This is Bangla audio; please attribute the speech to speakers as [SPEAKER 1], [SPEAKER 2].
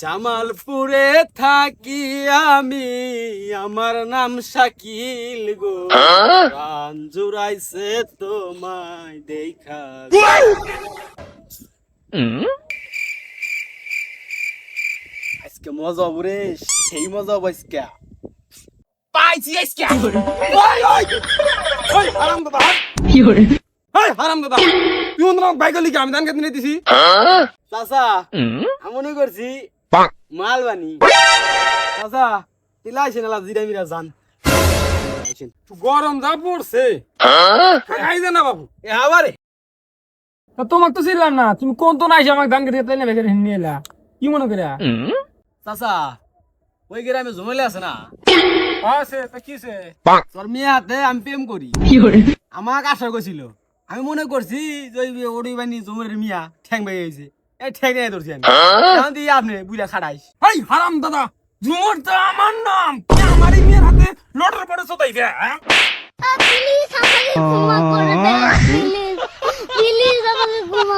[SPEAKER 1] জামালপুরে থাকি আমি আমার নাম শাকিল গো। প্রাণ জুড়াইছে তোমায় দেখা আজকে মজা রে সেই মজা আজকে। পাইছি আজকে। ওই ওই ওই হারাম দাদা ওই হারাম দাদা তুই অন্য বাইক লিখে আমি ধান খেতে নিয়ে দিছি চাচা আমি মনে করছি মাল চাচা তিলা আইসেন আলা জিরা মিরা জান।
[SPEAKER 2] গরম যা পড়ছে। খাই না বাবু।
[SPEAKER 1] এ আবারে
[SPEAKER 2] তোমার তো ছিলাম না তুমি কোন তো নাই আমাকে দান কেটে তাই না বেকার নিয়ে এলা? কি মনে করে
[SPEAKER 1] চাচা ওই গ্রামে জমেলে আছে না?
[SPEAKER 2] আছে তা কিছে
[SPEAKER 1] তোর মেয়ে হাতে আমি প্রেম করি। আমাকে আশা করছিল। আমি মনে করছি যে ওড়ি বানি জমের মিয়া ঠ্যাং ভেঙে গেছে। ঠেক নিয়ে ধরছি আমি। হ্যাঁ? এখন দিয়ে আপনি বুঝা খাড়াইস।
[SPEAKER 2] এই হারাম দাদা ঝুমুর তো আমার নাম। আমার মেয়ের হাতে লটার পরে সদাই দে হ্যাঁ?
[SPEAKER 3] প্লিজ আমাকে ক্ষমা করে দে প্লিজ প্লিজ আমাকে ক্ষমা